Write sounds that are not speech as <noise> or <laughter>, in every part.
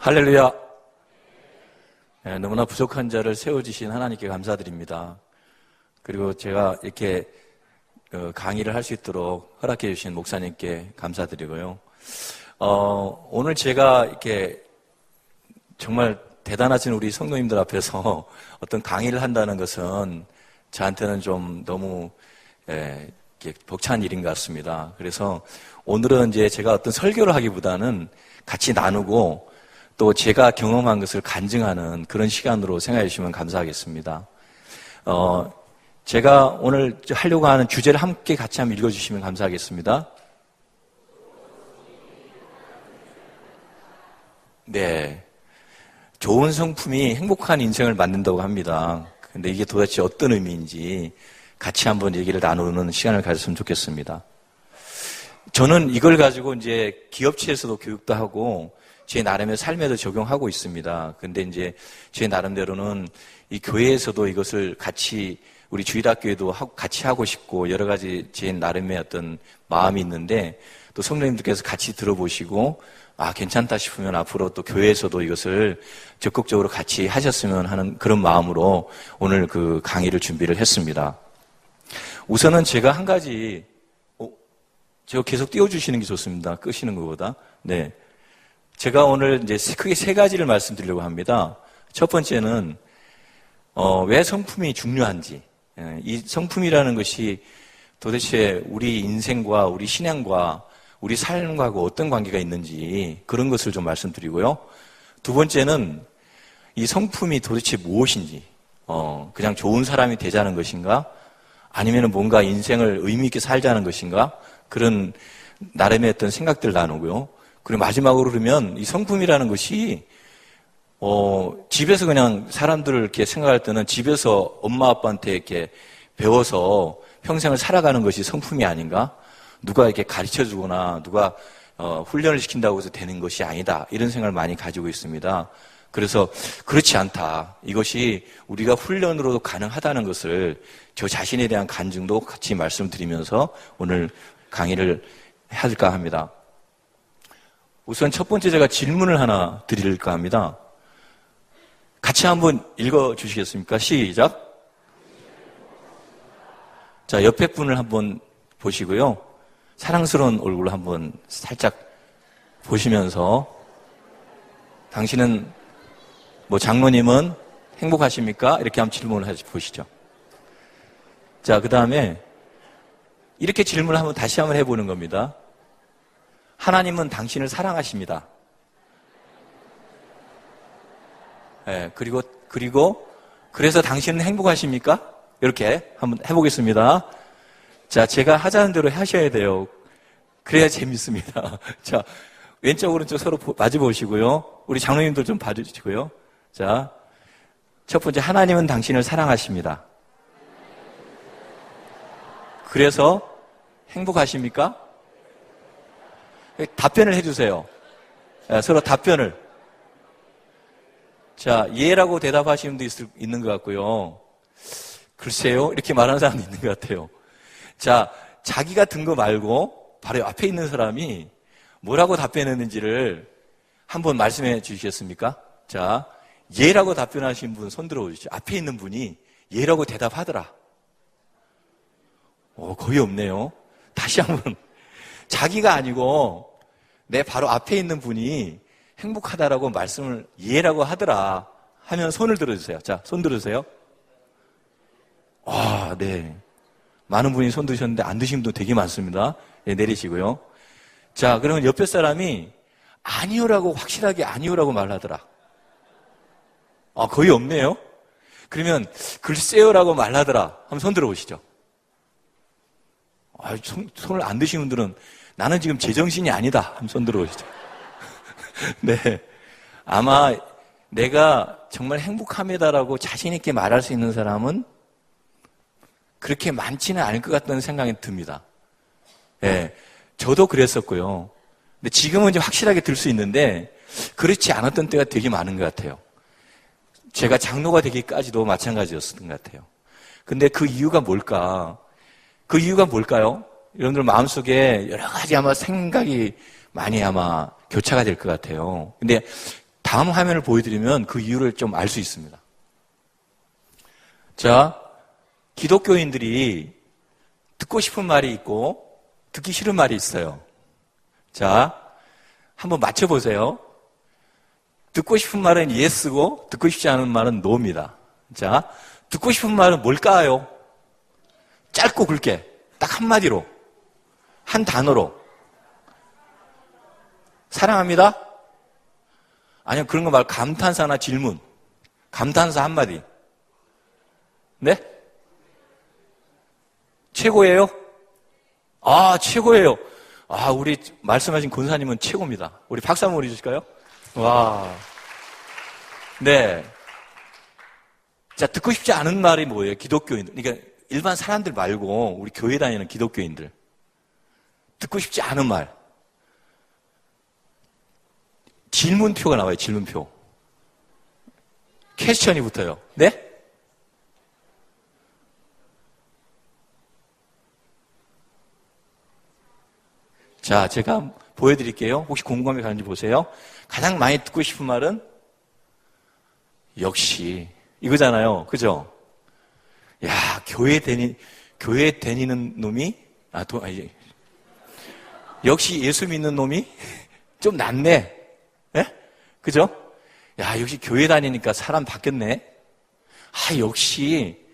할렐루야. 네, 너무나 부족한 자를 세워주신 하나님께 감사드립니다. 그리고 제가 이렇게 어, 강의를 할 수 있도록 허락해 주신 목사님께 감사드리고요. 어, 오늘 제가 이렇게 정말 대단하신 우리 성도님들 앞에서 <laughs> 어떤 강의를 한다는 것은 저한테는 좀 너무 예, 벅찬 일인 것 같습니다. 그래서 오늘은 이제 제가 어떤 설교를 하기보다는 같이 나누고 또 제가 경험한 것을 간증하는 그런 시간으로 생각해 주시면 감사하겠습니다. 어, 제가 오늘 하려고 하는 주제를 함께 같이 한번 읽어주시면 감사하겠습니다. 네. 좋은 성품이 행복한 인생을 만든다고 합니다. 근데 이게 도대체 어떤 의미인지 같이 한번 얘기를 나누는 시간을 가졌으면 좋겠습니다. 저는 이걸 가지고 이제 기업체에서도 교육도 하고 제 나름의 삶에도 적용하고 있습니다. 근데 이제 제 나름대로는 이 교회에서도 이것을 같이 우리 주일학교에도 같이 하고 싶고 여러 가지 제 나름의 어떤 마음이 있는데 또 성도님들께서 같이 들어보시고 아, 괜찮다 싶으면 앞으로 또 교회에서도 이것을 적극적으로 같이 하셨으면 하는 그런 마음으로 오늘 그 강의를 준비를 했습니다. 우선은 제가 한 가지, 어, 제가 계속 띄워주시는 게 좋습니다. 끄시는 것보다. 네. 제가 오늘 이제 크게 세 가지를 말씀드리려고 합니다. 첫 번째는, 어, 왜 성품이 중요한지. 예, 이 성품이라는 것이 도대체 우리 인생과 우리 신앙과 우리 삶과 어떤 관계가 있는지 그런 것을 좀 말씀드리고요. 두 번째는 이 성품이 도대체 무엇인지, 어, 그냥 좋은 사람이 되자는 것인가? 아니면 뭔가 인생을 의미 있게 살자는 것인가? 그런 나름의 어떤 생각들 나누고요. 그리고 마지막으로 그러면 이 성품이라는 것이 어, 집에서 그냥 사람들을 이렇게 생각할 때는 집에서 엄마 아빠한테 이렇게 배워서 평생을 살아가는 것이 성품이 아닌가? 누가 이렇게 가르쳐 주거나 누가 어, 훈련을 시킨다고 해서 되는 것이 아니다. 이런 생각을 많이 가지고 있습니다. 그래서 그렇지 않다. 이것이 우리가 훈련으로도 가능하다는 것을 저 자신에 대한 간증도 같이 말씀드리면서 오늘 강의를 할까 합니다. 우선 첫 번째 제가 질문을 하나 드릴까 합니다. 같이 한번 읽어 주시겠습니까? 시작. 자, 옆에 분을 한번 보시고요. 사랑스러운 얼굴을 한번 살짝 보시면서 당신은 뭐 장로님은 행복하십니까? 이렇게 한번 질문을 해 보시죠. 자, 그 다음에 이렇게 질문을 한번 다시 한번 해보는 겁니다. 하나님은 당신을 사랑하십니다. 네, 그리고, 그리고, 그래서 당신은 행복하십니까? 이렇게 한번 해보겠습니다. 자, 제가 하자는 대로 하셔야 돼요. 그래야 <laughs> 재밌습니다. 자, 왼쪽, 오른쪽 서로 마주 보시고요. 우리 장로님들 좀 봐주시고요. 자, 첫 번째, 하나님은 당신을 사랑하십니다. 그래서 행복하십니까? 답변을 해주세요. 서로 답변을. 자, 예라고 대답하시는 분도 있, 있는 것 같고요. 글쎄요. 이렇게 말하는 사람도 있는 것 같아요. 자, 자기가 든 거 말고 바로 앞에 있는 사람이 뭐라고 답변했는지를 한번 말씀해 주시겠습니까? 자, 예라고 답변하신 분 손 들어 보시죠. 앞에 있는 분이 예라고 대답하더라. 어, 거의 없네요. 다시 한번. 자기가 아니고 내 바로 앞에 있는 분이 행복하다라고 말씀을 예라고 하더라 하면 손을 들어주세요. 자, 손 들어주세요. 아, 네. 많은 분이 손 드셨는데 안 드신 분도 되게 많습니다. 네, 내리시고요. 자, 그러면 옆에 사람이 아니요라고 확실하게 아니요라고 말하더라. 아, 거의 없네요. 그러면 글쎄요라고 말하더라. 한번 손 들어보시죠. 아, 손, 손을 안 드신 분들은 나는 지금 제정신이 아니다. 한번 손 들어보시죠. <laughs> 네. 아마 내가 정말 행복합니다라고 자신있게 말할 수 있는 사람은 그렇게 많지는 않을 것 같다는 생각이 듭니다. 예. 네. 저도 그랬었고요. 근데 지금은 이제 확실하게 들 수 있는데 그렇지 않았던 때가 되게 많은 것 같아요. 제가 장로가 되기까지도 마찬가지였던 것 같아요. 근데 그 이유가 뭘까? 그 이유가 뭘까요? 여러분들 마음속에 여러 가지 아마 생각이 많이 아마 교차가 될 것 같아요. 근데 다음 화면을 보여드리면 그 이유를 좀 알 수 있습니다. 자, 기독교인들이 듣고 싶은 말이 있고 듣기 싫은 말이 있어요. 자, 한번 맞춰보세요. 듣고 싶은 말은 예스고 듣고 싶지 않은 말은 노입니다. 자, 듣고 싶은 말은 뭘까요? 짧고 굵게 딱 한마디로 한 단어로 사랑합니다. 아니면 그런 거 말고 감탄사나 질문. 감탄사 한마디. 네? 최고예요? 아, 최고예요. 아, 우리 말씀하신 권사님은 최고입니다. 우리 박수 한번 해주실까요? 와. 네. 자, 듣고 싶지 않은 말이 뭐예요? 기독교인들. 그러니까 일반 사람들 말고 우리 교회 다니는 기독교인들. 듣고 싶지 않은 말. 질문표가 나와요, 질문표. 퀘스천이 붙어요. 네? 자, 제가 보여드릴게요. 혹시 궁금함이 가는지 보세요. 가장 많이 듣고 싶은 말은 역시 이거잖아요. 그죠? 야, 교회 다니, 교회 다니는 놈이, 아, 도, 아니, 역시 예수 믿는 놈이 좀 낫네. 예? 그죠? 야, 역시 교회 다니니까 사람 바뀌었네. 아, 역시,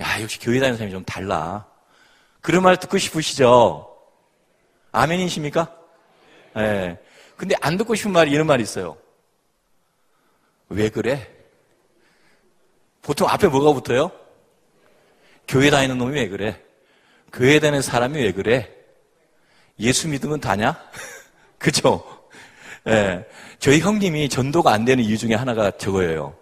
야, 역시 교회 다니는 사람이 좀 달라. 그런 말 듣고 싶으시죠? 아멘이십니까? 예. 네. 근데 안 듣고 싶은 말이 이런 말이 있어요. 왜 그래? 보통 앞에 뭐가 붙어요? 교회 다니는 놈이 왜 그래? 교회 다니는 사람이 왜 그래? 예수 믿으면 다냐? <laughs> 그죠? 예. 네. 저희 형님이 전도가 안 되는 이유 중에 하나가 저거예요.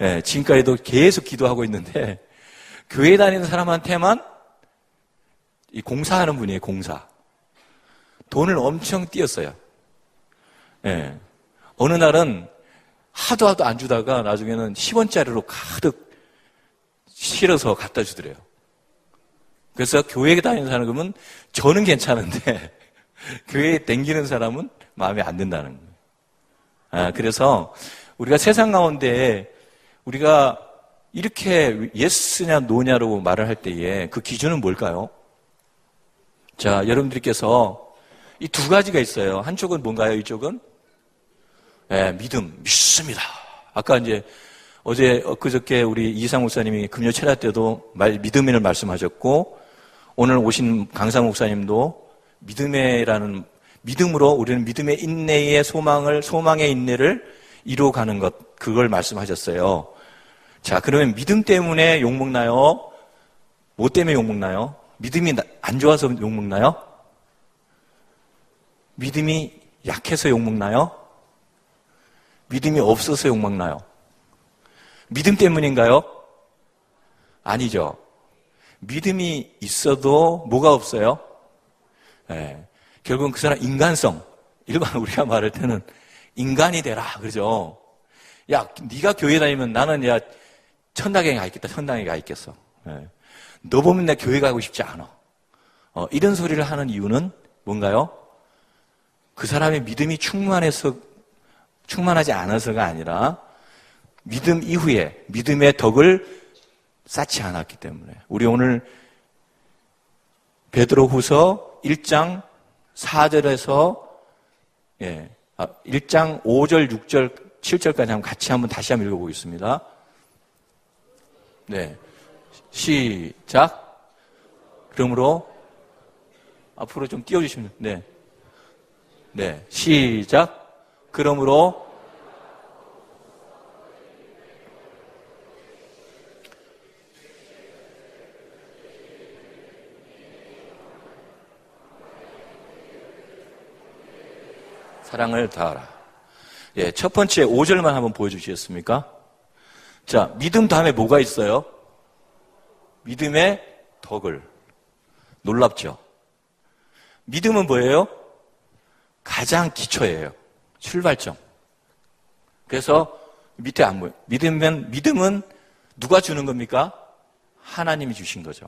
예. 네. 지금까지도 계속 기도하고 있는데, <laughs> 교회 다니는 사람한테만 이 공사하는 분이에요, 공사. 돈을 엄청 띄었어요. 예. 어느 날은 하도 하도 안 주다가 나중에는 10원짜리로 가득 실어서 갖다 주더래요. 그래서 교회에 다니는 사람은 저는 괜찮은데 <laughs> 교회에 댕기는 사람은 마음에 안 든다는 거예요. 아, 그래서 우리가 세상 가운데 우리가 이렇게 예스냐 노냐로 말을 할 때에 그 기준은 뭘까요? 자, 여러분들께서 이 두 가지가 있어요. 한쪽은 뭔가요? 이쪽은 예, 믿음, 믿습니다. 아까 이제 어제 엊그저께 우리 이상 목사님이 금요 철야 때도 말, 믿음을 말씀하셨고 오늘 오신 강사 목사님도 믿음에라는 믿음으로 우리는 믿음의 인내의 소망을 소망의 인내를 이루어가는 것 그걸 말씀하셨어요. 자 그러면 믿음 때문에 욕 먹나요? 뭐 때문에 욕 먹나요? 믿음이 안 좋아서 욕 먹나요? 믿음이 약해서 욕 먹나요? 믿음이 없어서 욕 먹나요? 믿음 때문인가요? 아니죠. 믿음이 있어도 뭐가 없어요? 네. 결국은 그 사람 인간성. 일반 우리가 말할 때는 인간이 되라 그러죠. 야, 네가 교회 다니면 나는 야 천당에 가 있겠다. 천당에 가 있겠어. 네. 너 보면 내 교회 가고 싶지 않아. 어, 이런 소리를 하는 이유는 뭔가요? 그 사람의 믿음이 충만해서 충만하지 않아서가 아니라 믿음 이후에 믿음의 덕을 쌓지 않았기 때문에 우리 오늘 베드로후서 1장 4절에서 예, 1장 5절, 6절, 7절까지 한번 같이 한번 다시 한번 읽어보겠습니다. 네, 시작. 그러므로 앞으로 좀 띄워주시면 네, 네, 시작. 그러므로 사랑을 다하라. 예, 첫 번째 5절만 한번 보여주시겠습니까? 자, 믿음 다음에 뭐가 있어요? 믿음의 덕을. 놀랍죠? 믿음은 뭐예요? 가장 기초예요. 출발점. 그래서 밑에 안 보여. 믿으면, 믿음은 누가 주는 겁니까? 하나님이 주신 거죠.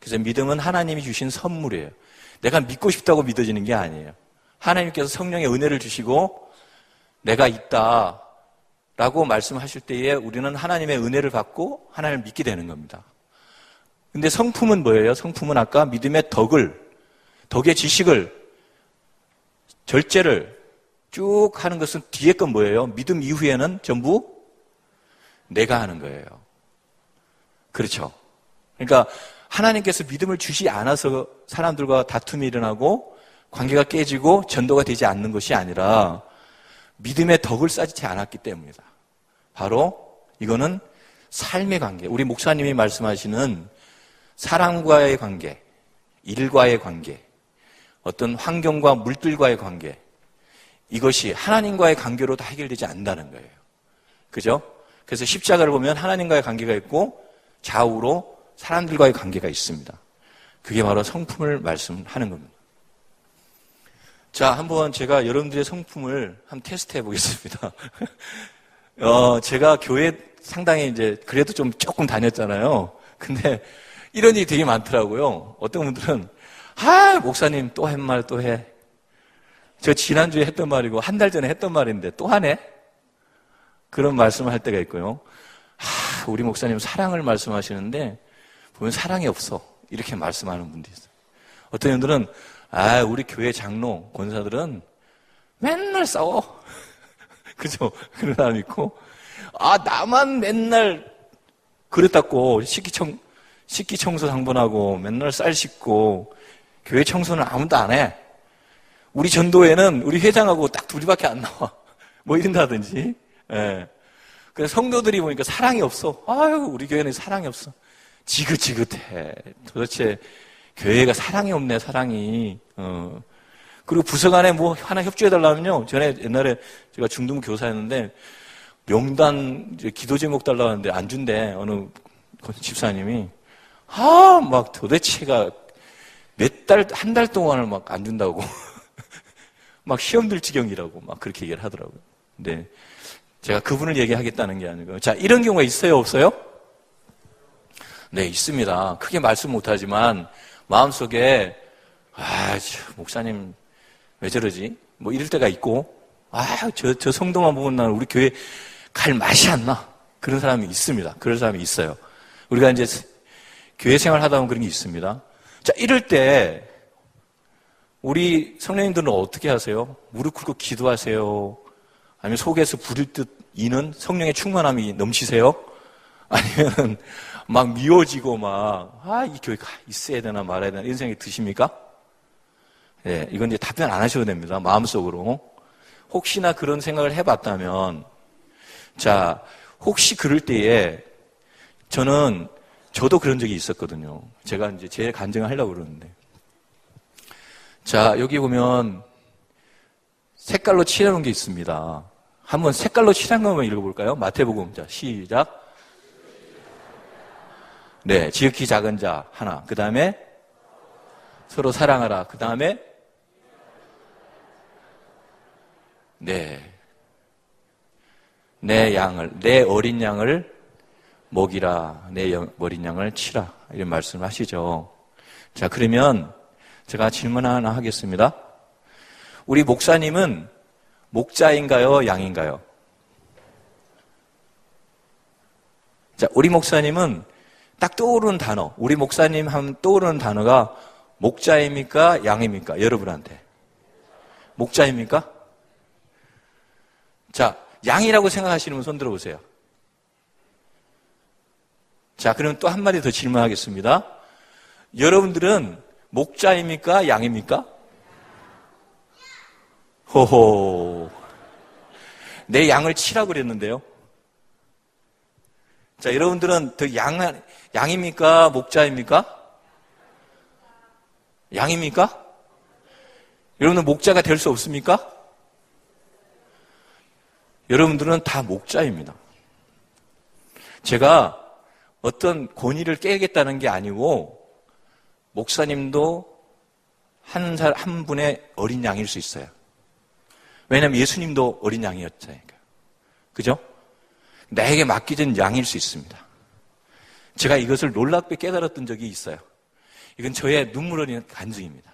그래서 믿음은 하나님이 주신 선물이에요. 내가 믿고 싶다고 믿어지는 게 아니에요. 하나님께서 성령의 은혜를 주시고 내가 있다. 라고 말씀하실 때에 우리는 하나님의 은혜를 받고 하나님을 믿게 되는 겁니다. 근데 성품은 뭐예요? 성품은 아까 믿음의 덕을, 덕의 지식을, 절제를 쭉 하는 것은 뒤에 건 뭐예요? 믿음 이후에는 전부 내가 하는 거예요. 그렇죠. 그러니까 하나님께서 믿음을 주시 않아서 사람들과 다툼이 일어나고 관계가 깨지고 전도가 되지 않는 것이 아니라 믿음의 덕을 쌓지 않았기 때문이다. 바로 이거는 삶의 관계. 우리 목사님이 말씀하시는 사람과의 관계, 일과의 관계, 어떤 환경과 물들과의 관계, 이것이 하나님과의 관계로 다 해결되지 않는다는 거예요. 그죠? 그래서 십자가를 보면 하나님과의 관계가 있고 좌우로 사람들과의 관계가 있습니다. 그게 바로 성품을 말씀하는 겁니다. 자, 한번 제가 여러분들의 성품을 한번 테스트 해 보겠습니다. <laughs> 어, 제가 교회 상당히 이제 그래도 좀 조금 다녔잖아요. 근데 이런 일이 되게 많더라고요. 어떤 분들은 아, 목사님 또 한 말 또 해. 저 지난주에 했던 말이고 한 달 전에 했던 말인데 또 하네? 그런 말씀을 할 때가 있고요. 아, 우리 목사님 사랑을 말씀하시는데 보면 사랑이 없어. 이렇게 말씀하는 분도 있어요. 어떤 분들은 아, 우리 교회 장로, 권사들은 맨날 싸워. <laughs> 그죠? 그런 사람 있고, 아, 나만 맨날 그랬다고, 식기청, 식기청소 당번하고, 맨날 쌀 씻고, 교회 청소는 아무도 안 해. 우리 전도회는 우리 회장하고 딱 둘이밖에 안 나와. <laughs> 뭐 이런다든지. 예. 그래서 성도들이 보니까 사랑이 없어. 아유, 우리 교회는 사랑이 없어. 지긋지긋해. 도대체 교회가 사랑이 없네, 사랑이. 어. 그리고 부서 간에 뭐 하나 협조해달라면요. 전에 옛날에 제가 중등 교사였는데 명단 기도 제목 달라고 하는데 안 준대. 어느 집사님이. 아, 막 도대체가 몇 달, 한 달 동안을 막 안 준다고. <laughs> 막 시험 들 지경이라고 막 그렇게 얘기를 하더라고요. 근데 제가 그분을 얘기하겠다는 게 아니고. 자, 이런 경우가 있어요, 없어요? 네, 있습니다. 크게 말씀 못하지만 마음속에 아, 목사님 왜 저러지? 뭐 이럴 때가 있고 아, 저, 저 성도만 보면 나는 우리 교회 갈 맛이 안 나. 그런 사람이 있습니다. 그런 사람이 있어요. 우리가 이제 교회 생활 하다 보면 그런 게 있습니다. 자, 이럴 때 우리 성령님들은 어떻게 하세요? 무릎 꿇고 기도하세요? 아니면 속에서 부릴 듯 이는 성령의 충만함이 넘치세요? 아니면 막 미워지고 막, 아, 이 교회가 있어야 되나 말아야 되나 이런 생각이 드십니까? 예, 이건 이제 답변 안 하셔도 됩니다. 마음속으로. 혹시나 그런 생각을 해봤다면, 자, 혹시 그럴 때에 저는 저도 그런 적이 있었거든요. 제가 이제 제 간증을 하려고 그러는데. 자, 여기 보면 색깔로 칠해놓은 게 있습니다. 한번 색깔로 칠한 것만 읽어볼까요? 마태복음. 자, 시작. 네, 지극히 작은 자 하나. 그 다음에 서로 사랑하라. 그 다음에 네. 내 양을, 내 어린 양을 먹이라. 내 어린 양을 치라. 이런 말씀을 하시죠. 자, 그러면 제가 질문 하나 하겠습니다. 우리 목사님은 목자인가요? 양인가요? 자, 우리 목사님은 딱 떠오르는 단어, 우리 목사님 하면 떠오르는 단어가 목자입니까? 양입니까? 여러분한테. 목자입니까? 자, 양이라고 생각하시는 분 손 들어보세요. 자, 그럼 또 한 마디 더 질문하겠습니다. 여러분들은 목자입니까? 양입니까? 호호. 내 양을 치라고 그랬는데요. 자, 여러분들은 더 양, 양입니까? 목자입니까? 양입니까? 여러분은 목자가 될 수 없습니까? 여러분들은 다 목자입니다. 제가 어떤 권위를 깨겠다는 게 아니고, 목사님도 한, 살, 한 분의 어린 양일 수 있어요. 왜냐하면 예수님도 어린 양이었잖아요. 그죠? 나에게 맡기진 양일 수 있습니다. 제가 이것을 놀랍게 깨달았던 적이 있어요. 이건 저의 눈물 어린 간증입니다.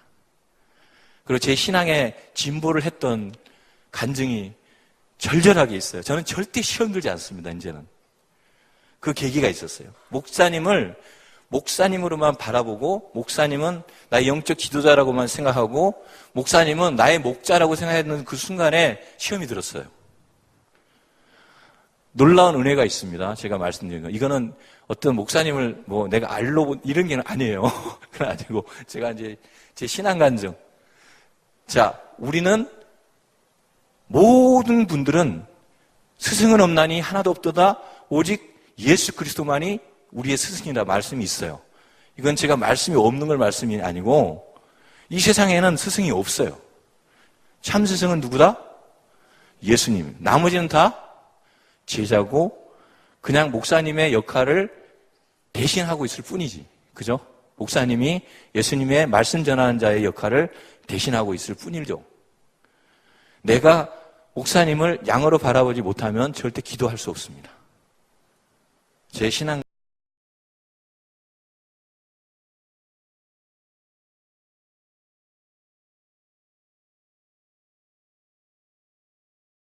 그리고 제 신앙에 진보를 했던 간증이 절절하게 있어요. 저는 절대 시험 들지 않습니다, 이제는. 그 계기가 있었어요. 목사님을 목사님으로만 바라보고, 목사님은 나의 영적 지도자라고만 생각하고, 목사님은 나의 목자라고 생각했는 그 순간에 시험이 들었어요. 놀라운 은혜가 있습니다. 제가 말씀드린 거. 이거는 어떤 목사님을 뭐 내가 알로 본 이런 게 아니에요. <laughs> 아니고 제가 이제 제 신앙 간증. 자, 우리는 모든 분들은 스승은 없나니 하나도 없도다. 오직 예수 그리스도만이 우리의 스승이라 말씀이 있어요. 이건 제가 말씀이 없는 걸 말씀이 아니고 이 세상에는 스승이 없어요. 참 스승은 누구다? 예수님. 나머지는 다 제자고 그냥 목사님의 역할을 대신하고 있을 뿐이지. 그죠? 목사님이 예수님의 말씀 전하는 자의 역할을 대신하고 있을 뿐이죠. 내가 목사님을 양으로 바라보지 못하면 절대 기도할 수 없습니다. 제 신앙